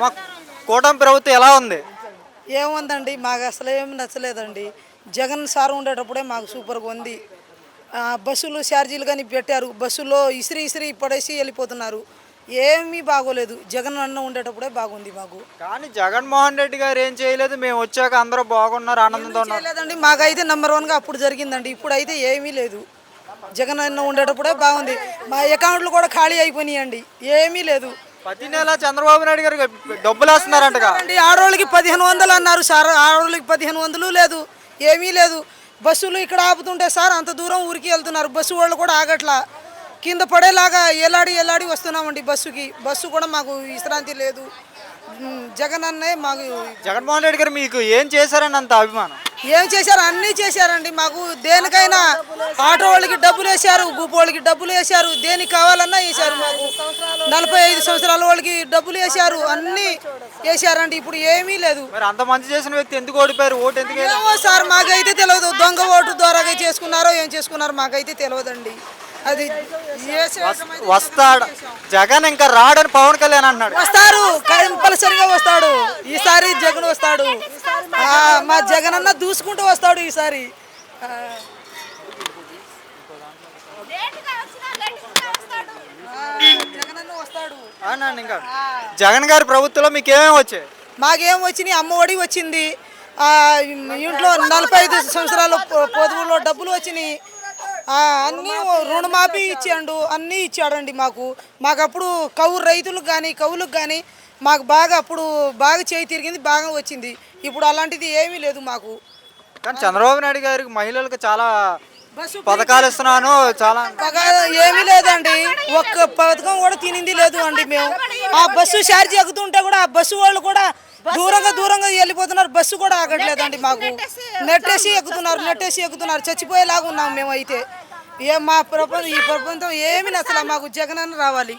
మా కూటమి ప్రభుత్వం ఎలా ఉంది? ఏముందండి మాకు అసలు ఏమి నచ్చలేదండి. జగన్ సార్ ఉండేటప్పుడే మాకు సూపర్గా ఉంది. బస్సులు ఛార్జీలు కానీ పెట్టారు. బస్సులో ఇసిరి ఇసిరి పడేసి వెళ్ళిపోతున్నారు. ఏమీ బాగోలేదు. జగన్ అన్న ఉండేటప్పుడే బాగుంది మాకు. కానీ జగన్మోహన్ రెడ్డి గారు ఏం చేయలేదు. మేము వచ్చాక అందరూ బాగున్నారు ఆనందంతో ఉన్నారు. చేయలేదండి? మాకైతే నెంబర్ వన్గా అప్పుడు జరిగిందండి. ఇప్పుడు అయితే ఏమీ లేదు. జగన్ అన్న ఉండేటప్పుడే బాగుంది. మా అకౌంట్లు కూడా ఖాళీ అయిపోయినాయండి. ఏమీ లేదు. ప్రతి నెల చంద్రబాబు నాయుడు గారు డబ్బులు వేస్తున్నారంటగా. అండి ఆడవాళ్ళకి పదిహేను వందలు అన్నారు సార్. ఆడవాళ్ళకి పదిహేను వందలు లేదు. ఏమీ లేదు. బస్సులు ఇక్కడ ఆపుతుంటే సార్ అంత దూరం ఊరికి వెళ్తున్నారు. బస్సు వాళ్ళు కూడా ఆగట్లా. కింద పడేలాగా ఎలాడి ఎలాడి వస్తున్నామండి బస్సుకి. బస్సు కూడా మాకు విశ్రాంతి లేదు. జగన్ అన్నే మాకు జగన్మోహన్ రెడ్డి గారు మీకు ఏం చేశారని అంత అభిమానం? ఏం చేశారు? అన్నీ చేశారండి. మాకు దేనికైనా ఆటో వాళ్ళకి డబ్బులు వేశారు గుప్పు వాళ్ళకి డబ్బులు వేశారు దేనికి కావాలన్నా వేశారు మాకు. నలభై ఐదు సంవత్సరాల వాళ్ళకి డబ్బులు వేశారు అన్నీ వేశారండి. ఇప్పుడు ఏమీ లేదు. మరి అంత మంచి చేసిన వ్యక్తి ఎందుకు ఓడిపోయారు? ఓటు ఎందుకు? ఏమో సార్ మాకైతే తెలియదు. దొంగ ఓటు ద్వారా చేసుకున్నారో ఏం చేసుకున్నారో మాకైతే తెలియదండి. అది వస్తాడు. జగన్ ఇంకా రాడని పవన్ కళ్యాణ్ అంటున్నాడు. వస్తారు కంపల్సరిగా వస్తాడు. ఈసారి జగన్ వస్తాడు. మా జగన్ అన్న దూసుకుంటూ వస్తాడు ఈసారి. జగన్ ఇంకా గారి ప్రభుత్వంలో మీకు ఏమేమి వచ్చాయి? మాకేం వచ్చినాయి? అమ్మ ఒడి వచ్చింది. ఇంట్లో నలభై ఐదు సంవత్సరాల పొ- పొదుపులో డబ్బులు వచ్చినాయి. అన్నీ రుణమాఫీ ఇచ్చాడు అన్నీ ఇచ్చాడండి మాకు. మాకు అప్పుడు కౌలు రైతులకు కానీ కవులకు కానీ మాకు బాగా అప్పుడు బాగా చేయి తిరిగింది బాగా వచ్చింది. ఇప్పుడు అలాంటిది ఏమీ లేదు మాకు. కానీ చంద్రబాబు నాయుడు గారికి మహిళలకు చాలా పథకాలు ఇస్తున్నాను చాలా ఏమీ లేదండి. ఒక్క పథకం కూడా తినింది లేదు అండి మేము. ఆ బస్సు ఛార్జ్ ఎక్కుతుంటే కూడా ఆ బస్సు వాళ్ళు కూడా దూరంగా దూరంగా వెళ్ళిపోతున్నారు. బస్సు కూడా ఆగట్లేదండి మాకు. నెట్టేసి ఎక్కుతున్నారు నెట్టేసి ఎక్కుతున్నారు. చచ్చిపోయేలాగా ఉన్నాం మేము అయితే ఏ మా ప్రపంచం ఈ ప్రపంచం ఏమి నచ్చలే మాకు జగన్ రావాలి.